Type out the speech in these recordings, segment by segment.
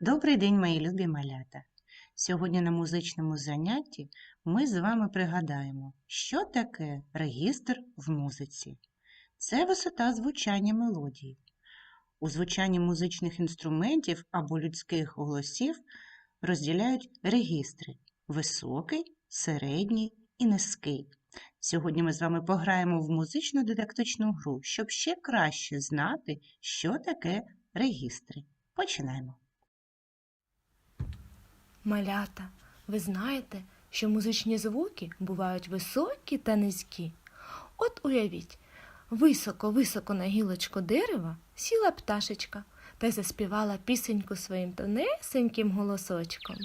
Добрий день, мої любі малята! Сьогодні на музичному занятті ми з вами пригадаємо, що таке регістр в музиці. Це висота звучання мелодії. У звучанні музичних інструментів або людських голосів розділяють регістри високий, середній і низький. Сьогодні ми з вами пограємо в музичну дидактичну гру, щоб ще краще знати, що таке регістри. Починаємо. Малята, ви знаєте, що музичні звуки бувають високі та низькі. От уявіть, високо-високо на гілочку дерева сіла пташечка та заспівала пісеньку своїм тонесеньким голосочком.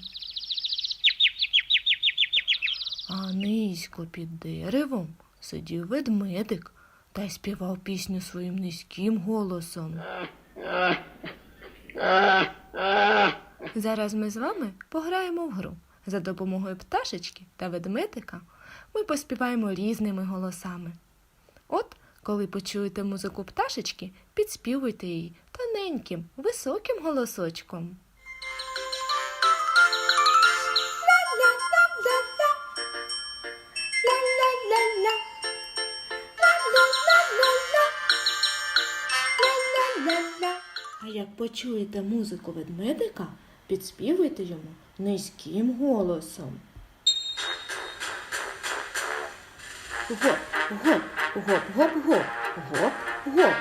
А низько під деревом сидів ведмедик та й співав пісню своїм низьким голосом. Зараз ми з вами пограємо в гру. За допомогою пташечки та ведмедика ми поспіваємо різними голосами. От, коли почуєте музику пташечки, підспівуйте її тоненьким, високим голосочком. А як почуєте музику ведмедика, підспівуйте йому низьким голосом. Гоп, гоп, гоп-гоп-гоп, гоп-гоп,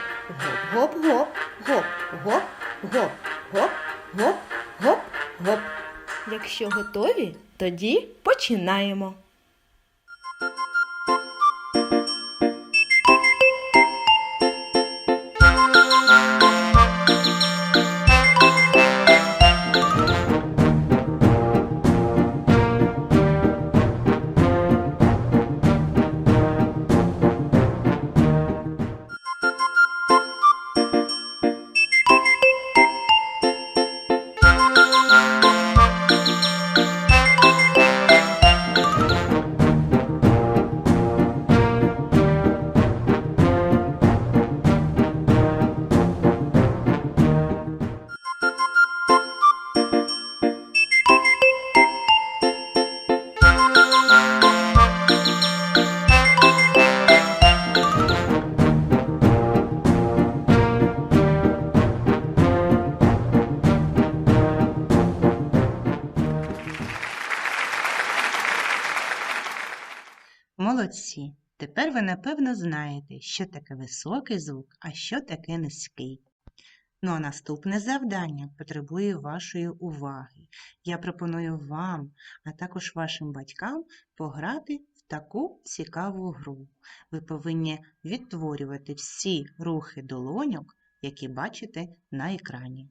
гоп-гоп-гоп, гоп-гоп, гоп, гоп, гоп, гоп, гоп. Якщо готові, тоді починаємо. Молодці! Тепер ви напевно знаєте, що таке високий звук, а що таке низький. Ну а наступне завдання потребує вашої уваги. Я пропоную вам, а також вашим батькам пограти в таку цікаву гру. Ви повинні відтворювати всі рухи долоньок, які бачите на екрані.